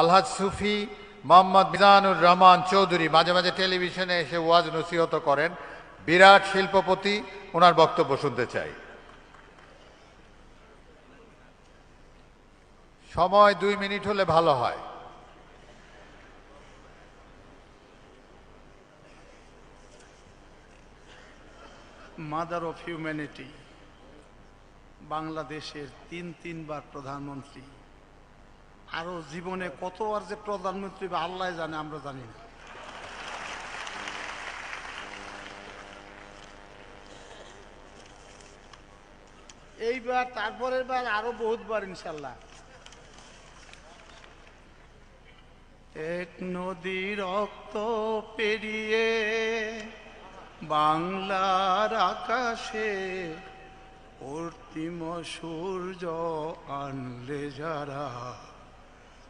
আলহাজ সুফি মোহাম্মদ মিজানুর রহমান চৌধুরী মাঝে মাঝে টেলিভিশনে এসে ওয়াজ নসিহত করেন। বিরাট শিল্পপতি, ওনার বক্তব্য শুনতে চাই। সময় দুই মিনিট হলে ভালো হয়। মাদার অফ হিউম্যানিটি, বাংলাদেশের তিন তিনবার প্রধানমন্ত্রী। আরও জীবনে কতবার যে প্রধানমন্ত্রী বা আল্লাহ জানে, আমরা জানি না। এইবার, তারপরের বার আরও বহুতবার ইনশাল্লাহ। এক নদী রক্ত পেরিয়ে বাংলার আকাশে অর্তিম সূর্য আনলে যারা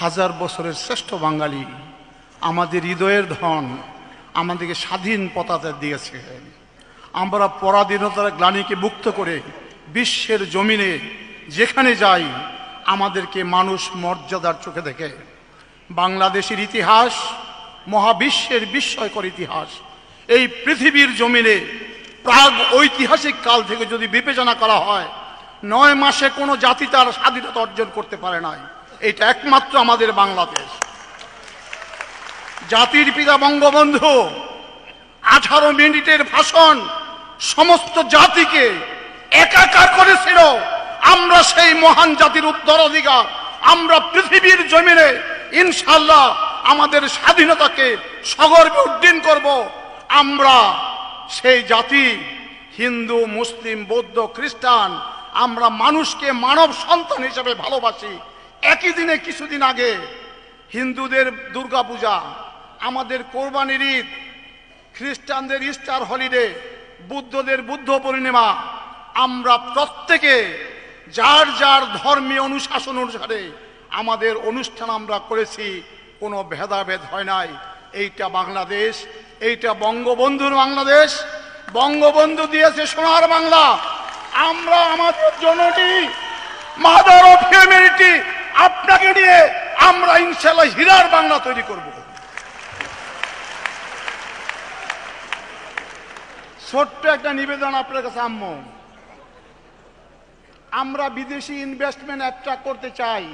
হাজার বছরের শ্রেষ্ঠ বাঙালি, আমাদের হৃদয়ের ধন আমাদেরকে স্বাধীন পতাকা দিয়েছে। আমরা পরাধীনতার গ্লানিকে মুক্ত করে বিশ্বের জমিনে যেখানে যাই, আমাদেরকে মানুষ মর্যাদার চোখে দেখে। বাংলাদেশের ইতিহাস, মহাবিশ্বের বিস্ময়কর ইতিহাস। এই পৃথিবীর জমিনে প্রাগ ঐতিহাসিক কাল থেকে যদি বিবেচনা করা হয়, নয় মাসে কোনো জাতি তার স্বাধীনতা অর্জন করতে পারে নাই। এটা একমাত্র আমাদের বাংলাদেশ। জাতির পিতা বঙ্গবন্ধু, আঠারো মিনিটের ভাষণ সমস্ত জাতিকে একাকার করেছিল। আমরা সেই মহান জাতির উত্তরাধিকার, আমরা পৃথিবীর জমিনে ইনশাল্লাহ আমাদের স্বাধীনতাকে সগর্বে উড্ডীন করব। আমরা সেই জাতি, হিন্দু, মুসলিম, বৌদ্ধ, খ্রিস্টান, আমরা মানুষকে মানব সন্তান হিসেবে ভালোবাসি। একই দিনে কিছুদিন আগে হিন্দুদের দুর্গাপূজা, আমাদের কোরবানির ঈদ, খ্রিস্টানদের ইস্টার হলিডে, বুদ্ধদের বুদ্ধ পূর্ণিমা, আমরা প্রত্যেকে যার যার ধর্মীয় অনুশাসন অনুসারে আমাদের অনুষ্ঠান আমরা করেছি, কোনো ভেদাভেদ হয় নাই। এইটা বাংলাদেশ, এইটা বঙ্গবন্ধুর বাংলাদেশ, বঙ্গবন্ধু দিয়েছে সোনার বাংলা। আমরা আমাদের জননী মাদার অফ হিউম্যানিটি আপনাকে নিয়ে আমরা ইনশাল্লাহ হীরার বাংলা তৈরি করব। ছোট্ট একটা নিবেদন আপনার কাছে, আম্ম। আমরা বিদেশি ইনভেস্টমেন্ট অ্যাট্রাক্ট করতে চাই।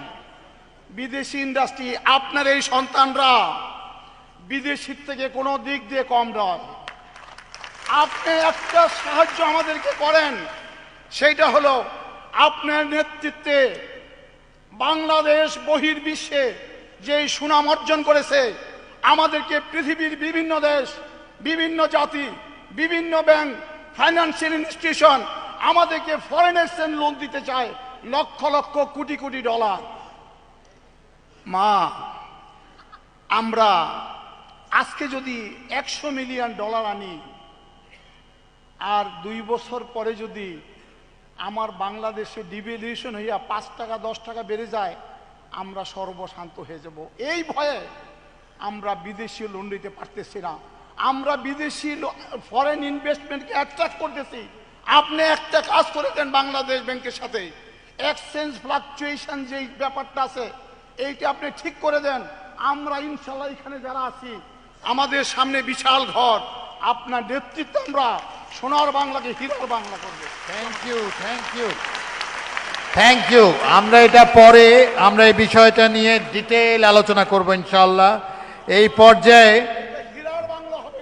বিদেশি ইন্ডাস্ট্রি আপনার এই সন্তানরা বিদেশির থেকে কোনো দিক দিয়ে কম নয়। আপনি একটা সাহায্য আমাদেরকে করেন সেইটা হলো আপনার নেতৃত্বে বাংলাদেশ বহির্বিশ্বে যে সুনাম অর্জন করেছে, আমাদেরকে পৃথিবীর বিভিন্ন দেশ, বিভিন্ন জাতি, বিভিন্ন ব্যাংক, ফাইন্যান্সিয়াল ইনস্টিটিউশন, আমাদেরকে ফরেন এক্সচেঞ্জ লোন দিতে চায় লক্ষ লক্ষ কোটি কোটি ডলার। মা, আমরা আজকে যদি একশো মিলিয়ন ডলার আনি, আর দুই বছর পরে যদি আমার বাংলাদেশে ডিভ্যালুয়েশন হইয়া পাঁচ টাকা, দশ টাকা বেড়ে যায়, আমরা সর্বশান্ত হয়ে যাব। এই ভয়ে আমরা বিদেশি লোন নিতে পারতেছি না। আমরা বিদেশি ফরেন ইনভেস্টমেন্টকে অ্যাট্রাক্ট করতেছি। আপনি একটা কাজ করে দেন বাংলাদেশ ব্যাংকের সাথে। এক্সচেঞ্জ ফ্লাকচুয়েশন যে ব্যাপারটা আছে, এইটা আপনি ঠিক করে দেন। আমরা ইনশাল্লাহ এখানে যারা আছি, আমাদের সামনে বিশাল ঘর। আপনার নেতৃত্ব আমরা সোনার বাংলাকে হীরার বাংলা করব। Thank you thank you thank you আমরা এটা পরে আমরা এই বিষয়টা নিয়ে ডিটেল আলোচনা করব ইনশাল্লাহ এই পর্যায়ে হীরার বাংলা হবে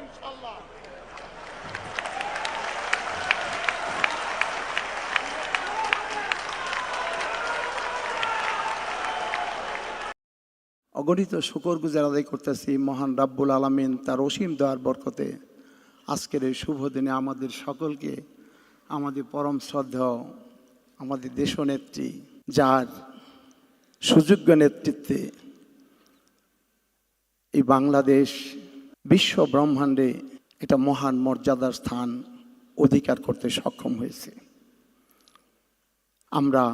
অগণিত শুকর গুজার আদায় করতেছি মহান রাব্বুল আলমিন তার অসীম দেওয়ার বরকতে। আজকের এই শুভ দিনে আমাদের সকলকে আমাদের পরম শ্রদ্ধেয়, আমাদের দেশনেত্রী, যার সুযোগ্য নেতৃত্বে এই বাংলাদেশ বিশ্ব ব্রহ্মাণ্ডে এটা মহান মর্যাদার স্থান অধিকার করতে সক্ষম হয়েছে। আমরা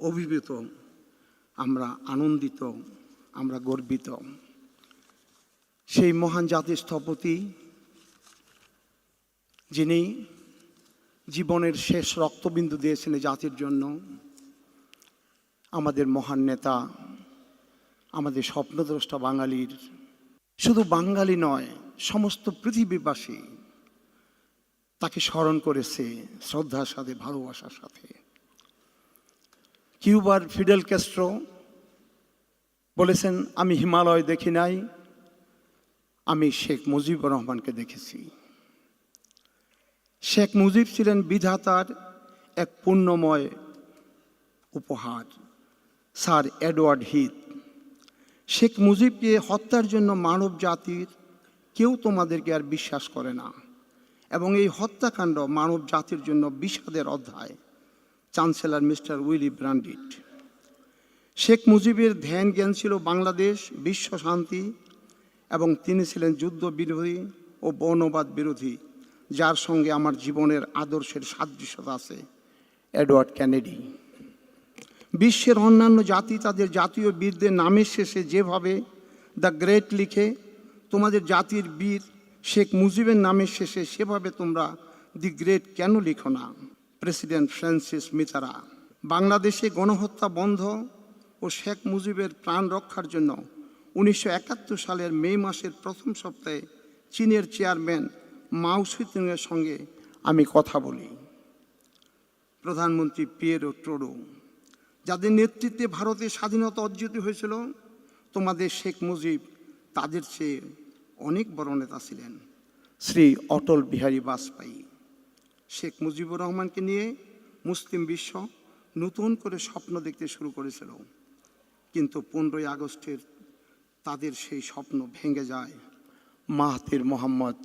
অভিভূত, আমরা আনন্দিত, আমরা গর্বিত। সেই মহান জাতির স্থপতি যিনি জীবনের শেষ রক্তবিন্দু দিয়েছেন জাতির জন্য, আমাদের মহান নেতা, আমাদের স্বপ্নদ্রষ্টা বাঙালির, শুধু বাঙালি নয়, সমস্ত পৃথিবীবাসী তাকে স্মরণ করেছে শ্রদ্ধার সাথে, ভালোবাসার সাথে। কিউবার ফিডেল ক্যাস্ট্রো বলেছেন, আমি হিমালয় দেখি নাই, আমি শেখ মুজিবুর রহমানকে দেখেছি। শেখ মুজিব ছিলেন বিধাতার এক পুণ্যময় উপহার, স্যার এডওয়ার্ড হিথ শেখ মুজিবকে হত্যার জন্য মানব জাতির কেউ তোমাদেরকে আর বিশ্বাস করে না এবং এই হত্যাকাণ্ড মানব জাতির জন্য বিষাদের অধ্যায়, chancellor mister Willy Brandt Sheikh মুজিবের ধ্যান জ্ঞান ছিল বাংলাদেশ, বিশ্ব শান্তি এবং তিনি ছিলেন যুদ্ধ বিরোধী ও বর্ণবাদ বিরোধী। যার সঙ্গে আমার জীবনের আদর্শের সাদৃশ্যতা আছে, এডওয়ার্ড ক্যানেডি বিশ্বের অন্যান্য জাতি তাদের জাতীয় বীরদের নামের শেষে যেভাবে দ্য গ্রেট লিখে, তোমাদের জাতির বীর শেখ মুজিবের নামের শেষে সেভাবে তোমরা দি গ্রেট কেন লিখো না? President Francois Mitterrand. বাংলাদেশে গণহত্যা বন্ধ ও শেখ মুজিবের প্রাণ রক্ষার জন্য উনিশশো একাত্তর সালের মে মাসের প্রথম সপ্তাহে চীনের চেয়ারম্যান মাও সঙ্গে আমি কথা বলি। প্রধানমন্ত্রী পিয়েরো ট্রোডো, যাদের নেতৃত্বে ভারতের স্বাধীনতা অর্জিত হয়েছিল, তোমাদের শেখ মুজিব তাদের চেয়ে অনেক বড় নেতা ছিলেন। শ্রী অটল বিহারী বাজপেয়ী, শেখ মুজিবুর রহমানকে নিয়ে মুসলিম বিশ্ব নতুন করে স্বপ্ন দেখতে শুরু করেছিল। কিন্তু পনেরোই আগস্টের তাদের সেই স্বপ্ন ভেঙে যায়। মাহাতির মোহাম্মদ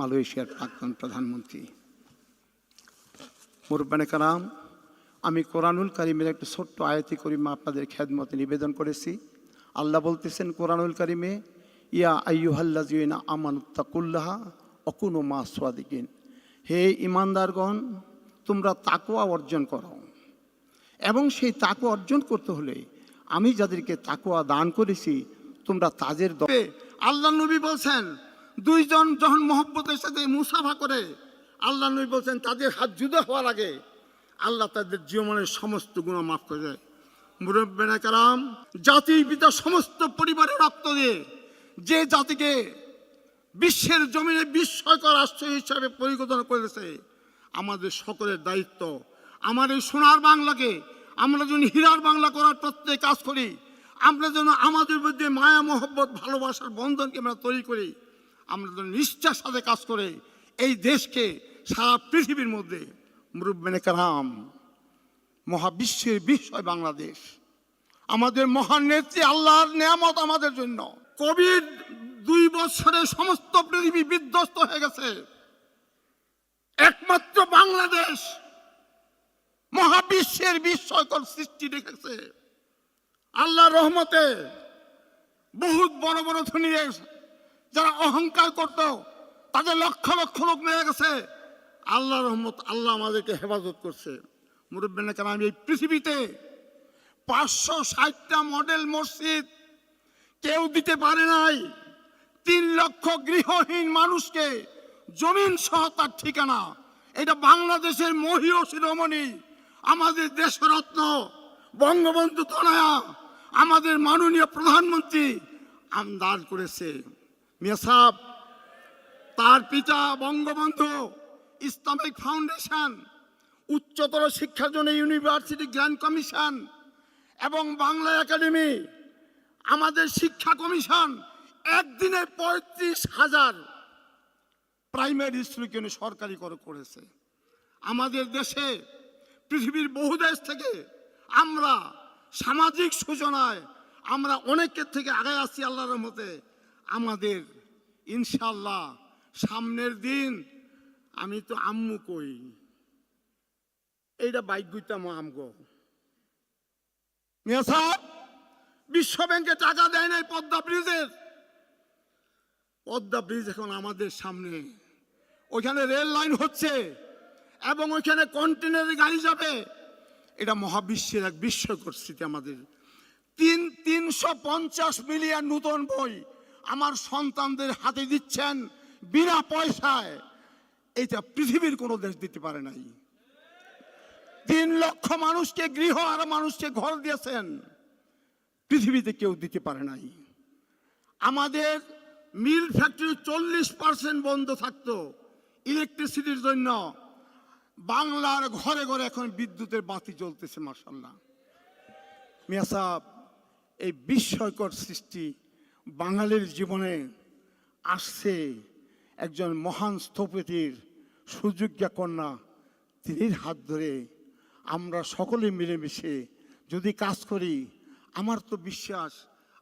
মালয়েশিয়ার প্রাক্তন প্রধানমন্ত্রী। মুরব্বানে কারাম, আমি কোরআনুল কারিমের একটা ছোট্ট আয়াতি করিমা আপনাদের খেদমতে নিবেদন করেছি। আল্লাহ বলতেছেন কোরআনুল কারিমে, ইয়া আইয়ুহাল্লাজিনা আমানুত্তাকুল্লাহা অকুনো মা সোয়াদিকিন হে ইমানদারগণ তোমরা তাকুয়া অর্জন করো। এবং সেই তাকুয়া অর্জন করতে হলে আমি যাদেরকে তাকুয়া দান করেছি, তোমরা তাদের আল্লাহ নবী বলছেন দুইজন যখন মহব্বতের সাথে মুসাফা করে, আল্লাহ নবী বলছেন, তাদের হাত জুদা হওয়ার আগে আল্লাহ তাদের জীবনের সমস্ত গুণা মাফ করে দেয়। মুরব্বেনা কারাম, জাতির পিতা সমস্ত পরিবারের রক্ত দিয়ে যে জাতিকে বিশ্বের জমিনে বিস্ময়কর রাষ্ট্র হিসাবে পরিকল্পনা করেছে, আমাদের সকলের দায়িত্ব। আমার এই সোনার বাংলাকে আমরা যেন হীরার বাংলা করার প্রত্যেক কাজ করি, আমরা যেন আমাদের মধ্যে মায়া, মহব্বত, ভালোবাসার বন্ধনকে আমরা তৈরি করি। আমরা যেন নিষ্ঠার সাথে কাজ করে এই দেশকে সারা পৃথিবীর মধ্যে মুরব্বেনে কারাম মহাবিশ্বের বিষয় বাংলাদেশ। আমাদের মহান নেত্রী, আল্লাহর নিয়ামত আমাদের জন্য। কোভিড দুই বছরে সমস্ত পৃথিবী বিধ্বস্ত হয়ে গেছে। একমাত্র বাংলাদেশ মহাবিশ্বের বিস্ময়কর সৃষ্টি রেখেছে আল্লাহর রহমতে বহুত বড় বড় ধনী যারা অহংকার করত, তাদের লক্ষ লক্ষ লোক নিয়ে গেছে। আল্লাহ রহমত, আল্লাহ আমাদেরকে হেফাজত করছে। মুরব্বেন কেন আমি এই পৃথিবীতে পাঁচশো ষাটটা মডেল মসজিদ কেউ দিতে পারে নাই। তিন লক্ষ গৃহহীন মানুষকে জমিন সহ তার ঠিকানা। এটা বাংলাদেশের মহীয় শিরোমণি, আমাদের দেশরত্ন, বঙ্গবন্ধু তনয়া, আমাদের মাননীয় প্রধানমন্ত্রী আমদার করেছে। মিয়া সাহেব, তার পিতা বঙ্গবন্ধু ইসলামিক ফাউন্ডেশন, উচ্চতর শিক্ষার জন্য ইউনিভার্সিটি গ্র্যান্ড কমিশন এবং বাংলা একাডেমি, আমাদের শিক্ষা কমিশন একদিনে পঁয়ত্রিশ হাজার প্রাইমারি স্কুল কেন সরকারি করে করেছে। আমাদের দেশে, পৃথিবীর বহু দেশ থেকে আমরা সামাজিক সূচনায় আমরা অনেকের থেকে আগে আসছি আল্লাহর মতে আমাদের, ইনশাল্লাহ, সামনের দিন আমি তো আম্মু কই। এইটা বাইক গুইতাম আমগো। বিশ্ব ব্যাংকে টাকা দেয় নাই পদ্মা ব্রিজের। পদ্মা ব্রিজ এখন আমাদের সামনে। ওইখানে রেল লাইন হচ্ছে এবং ওইখানে কন্টেনারের গাড়ি যাবে। এটা মহাবিশ্বের এক বিস্ময়কর স্মৃতি আমাদের। তিন, তিনশো পঞ্চাশ মিলিয়ন নূতন বই আমার সন্তানদের হাতে দিচ্ছেন বিনা পয়সায়। এটা পৃথিবীর কোনো দেশ দিতে পারে নাই। তিন লক্ষ মানুষকে গৃহ আর মানুষকে ঘর দিয়েছেন। পৃথিবীতে কেউ দিতে পারে নাই। আমাদের মিল ফ্যাক্টরি চল্লিশ পার্সেন্ট বন্ধ থাকতো ইলেকট্রিসিটির জন্য। বাংলার ঘরে ঘরে এখন বিদ্যুতের বাতি জ্বলতেছে মার্শাল্লাহ মিয়া সাহেব, এই বিস্ময়কর সৃষ্টি বাঙালির জীবনে আসছে একজন মহান স্থপতির সুযোগ্যা কন্যা। তিনির হাত ধরে আমরা সকলে মিলেমিশে যদি কাজ করি, আমার তো বিশ্বাস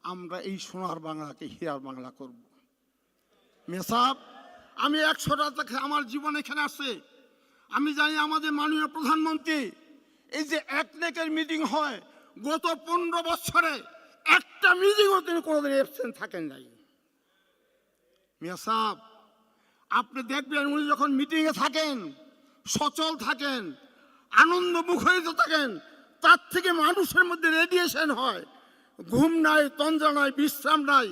আমরা এই সোনার বাংলাকে হীরার বাংলা করব। মেসাব আমি একশোটা থেকে আমার জীবন এখানে আসছে। আমি জানি আমাদের মাননীয় প্রধানমন্ত্রী, এই যে এক নেকের মিটিং হয়, গত পনেরো বছরে একটা মিটিংও তিনি কোনোদিন এবসেন্ট থাকেন নাই। মিয়া সাহ আপনি দেখবেন উনি যখন মিটিংয়ে থাকেন, সচল থাকেন আনন্দ মুখরিত থাকেন, তার থেকে মানুষের মধ্যে রেডিয়েশন হয়। ঘুম নাই, তন্দ্রা নাই, বিশ্রাম নাই।